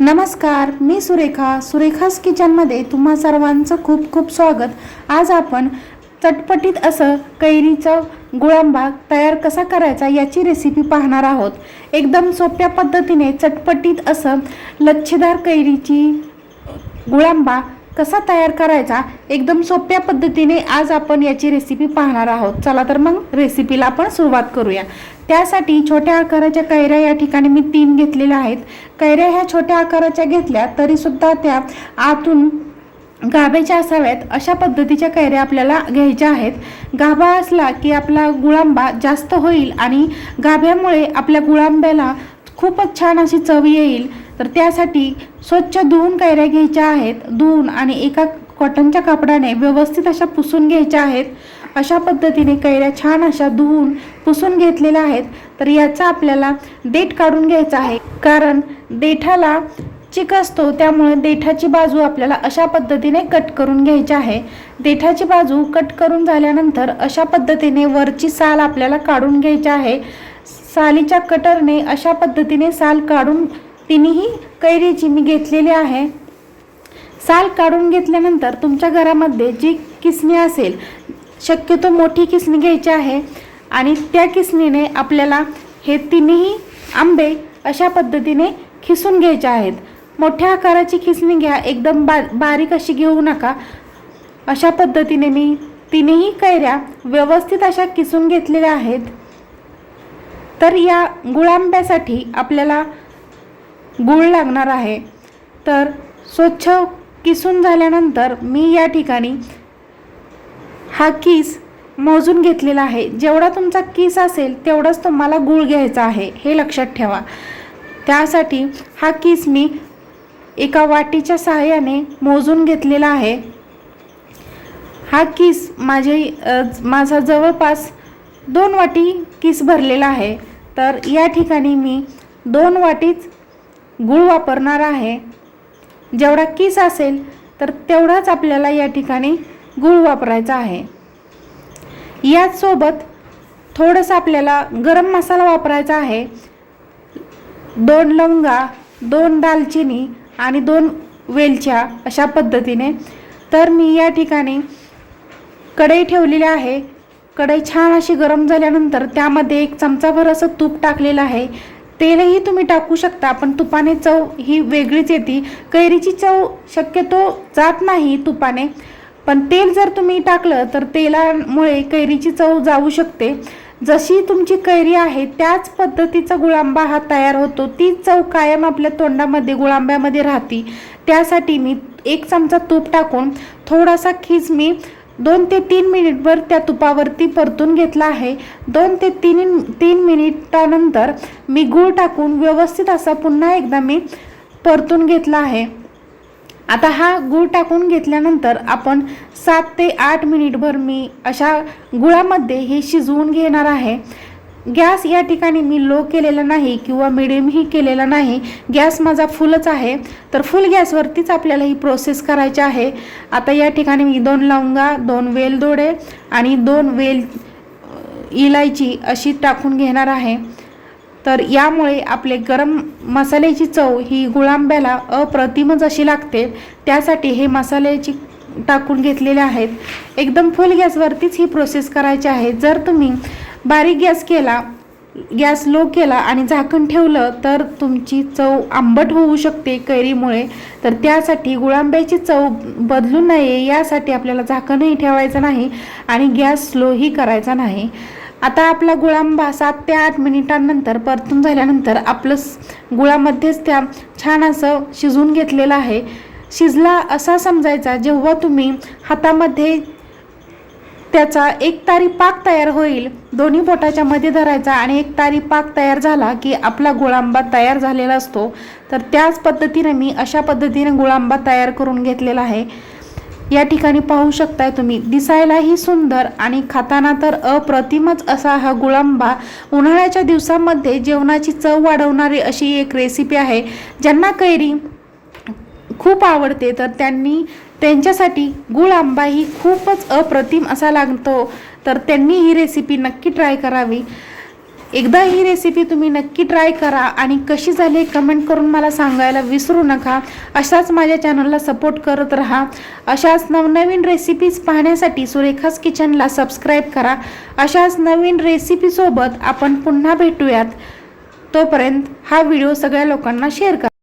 नमस्कार मी सुरेखा. सुरेखास किचनमध्ये तुम्हा सर्वांचं खूप खूप स्वागत. आज आपण चटपटीत असं कैरीचा गुळांबा तयार कसा करायचा याची रेसिपी पाहणार आहोत. एकदम सोप्या पद्धतीने चटपटीत असं लच्छेदार कैरीची गुळांबा कसा तयार करायचा? एकदम सोप्या पद्धतीने आज आपण याची रेसिपी पाहणार आहोत. चला तर मग रेसिपीला आपण सुरुवात करूया. त्यासाठी छोट्या आकाराच्या कैऱ्या या ठिकाणी मी तीन घेतलेल्या आहेत. कैऱ्या ह्या छोट्या आकाराच्या घेतल्या तरीसुद्धा त्या आतून गाभ्याच्या असाव्यात. अशा पद्धतीच्या कैऱ्या आपल्याला घ्यायच्या आहेत. गाभा असला की आपला गुळांबा जास्त होईल आणि गाभ्यामुळे आपल्या गुळांब्याला खूपच छान अशी चव येईल. तर त्यासाठी स्वच्छ धुवून कैऱ्या घ्यायच्या आहेत. धुवून आणि एका कॉटनच्या कापडाने व्यवस्थित अशा पुसून घ्यायच्या आहेत. अशा पद्धतीने कैऱ्या छान अशा धुवून पुसून घेतलेल्या आहेत. तर याचा आपल्याला देठ काढून घ्यायचा आहे. कारण देठाला चिक असतो त्यामुळे देठाची बाजू आपल्याला अशा पद्धतीने कट करून घ्यायची आहे. देठाची बाजू कट करून झाल्यानंतर अशा पद्धतीने वरची साल आपल्याला काढून घ्यायची आहे. सालीच्या कटरने अशा पद्धतीने साल काढून तिन्ही कैरीची मी घेतलेली आहे. साल काढून घेतल्यानंतर तुमच्या घरामध्ये जी किसणी असेल शक्यतो मोठी किसणी घ्यायची आहे आणि त्या किसणीने आपल्याला हे तिन्ही आंबे अशा पद्धतीने खिसून घ्यायचे आहेत. मोठ्या आकाराची खिसणी घ्या एकदम बा बारीक अशी घेऊ नका. अशा पद्धतीने मी तिन्ही कैऱ्या व्यवस्थित अशा किसून घेतलेल्या आहेत. तर या गुळांब्यासाठी आपल्याला गूळ लागणार आहे. तर स्वच्छ किसून झाल्यानंतर मी या ठिकाणी हा किस मोजून घेतलेला आहे. जेवढा तुमचा किस असेल तेवढंच तुम्हाला गूळ घ्यायचा आहे हे लक्षात ठेवा. त्यासाठी हा किस मी एका वाटीच्या सहाय्याने मोजून घेतलेला आहे. हा किस माझे माझा जवळपास दोन वाटी किस भरलेला आहे. तर या ठिकाणी मी दोन वाटीच गूळ वापरणार आहे. जेवढा किस असेल तर तेवढाच आपल्याला या ठिकाणी गूळ वापरायचा आहे. याचसोबत थोडंसं आपल्याला गरम मसाला वापरायचा आहे. दोन लवंगा दोन दालचिनी आणि दोन वेलच्या अशा पद्धतीने. तर मी या ठिकाणी कढई ठेवलेली आहे. कढई छान अशी गरम झाल्यानंतर त्यामध्ये एक चमचाभर असं तूप टाकलेलं आहे. तेलही तुम्ही टाकू शकता. पण तुपाने चव ही वेगळीच येते. कैरीची चव शक्यतो जात नाही तुपाने. पण तेल जर तुम्ही टाकलं तर तेलामुळे कैरीची चव जाऊ शकते. जशी तुमची कैरी आहे त्याच पद्धतीचा गुळांबा हा तयार होतो. ती चव कायम आपल्या तोंडामध्ये गुळांब्यामध्ये राहते. त्यासाठी मी एक चमचा तूप टाकून थोडासा खीज मी दोन ते तीन मिनिटभर त्या तुपावरती परतून घेतला आहे. दोन ते तीन तीन मिनिटानंतर मी गूळ टाकून व्यवस्थित असा पुन्हा एकदा मी परतून घेतला आहे. आता हा गूळ टाकून घेतल्यानंतर आपण सात ते आठ मिनिटभर मी अशा गुळामध्ये हे शिजवून घेणार आहे. गॅस या ठिकाणी मी लो केलेला नाही किंवा मिडियमही केलेला नाही. गॅस माझा फुलच आहे. तर फुल गॅसवरतीच आपल्याला ही प्रोसेस करायची आहे. आता या ठिकाणी मी दोन लवंगा दोन वेलदोडे आणि दोन वेल इलायची अशी टाकून घेणार आहे. तर यामुळे आपले गरम मसाल्याची चव ही गुळांब्याला अप्रतिमच अशी लागते. त्यासाठी हे मसाल्याची टाकून घेतलेले आहेत. एकदम फुल गॅसवरतीच ही प्रोसेस करायची आहे. जर तुम्ही बारीक गॅस केला गॅस लो केला आणि झाकण ठेवलं तर तुमची चव आंबट होऊ शकते कैरीमुळे. तर त्यासाठी गुळांब्याची चव बदलू नये यासाठी आपल्याला झाकणही ठेवायचं नाही आणि गॅस स्लोही करायचा नाही. आता आपला गुळांबा सात ते आठ मिनिटांनंतर परतून झाल्यानंतर आपलं गुळामध्येच त्या छान असं शिजवून घेतलेलं आहे. शिजला असा समजायचा जेव्हा तुम्ही हातामध्ये त्याचा एक तारी पाक तयार होईल. दोन्ही बोटाच्या मध्ये धरायचा आणि एक तारी पाक तयार झाला की आपला गुळांबा तयार झालेला असतो. तर त्याच पद्धतीने मी अशा पद्धतीने गुळांबा तयार करून घेतलेला आहे. या ठिकाणी पाहू शकताय तुम्ही दिसायलाही सुंदर आणि खाताना तर अप्रतिमच असा हा गुळांबा. उन्हाळ्याच्या दिवसामध्ये जेवणाची चव वाढवणारी अशी एक रेसिपी आहे. ज्यांना कैरी खूप आवडते तर त्यांनी त्यांच्यासाठी गुळ आंबा ही खूपच अप्रतिम असा लागतो. तर त्यांनी ही रेसिपी नक्की ट्राय करावी. एकदा ही रेसिपी तुम्ही नक्की ट्राय करा आणि कशी झाली कमेंट करून मला सांगायला विसरू नका. अशाच माझ्या चॅनलला सपोर्ट करत राहा. अशाच नवनवीन रेसिपीज पाहण्यासाठी सुरेखास किचनला सबस्क्राईब करा. अशाच नवीन रेसिपीसोबत आपण पुन्हा भेटूयात. तोपर्यंत हा व्हिडिओ सगळ्या लोकांना शेअर करा.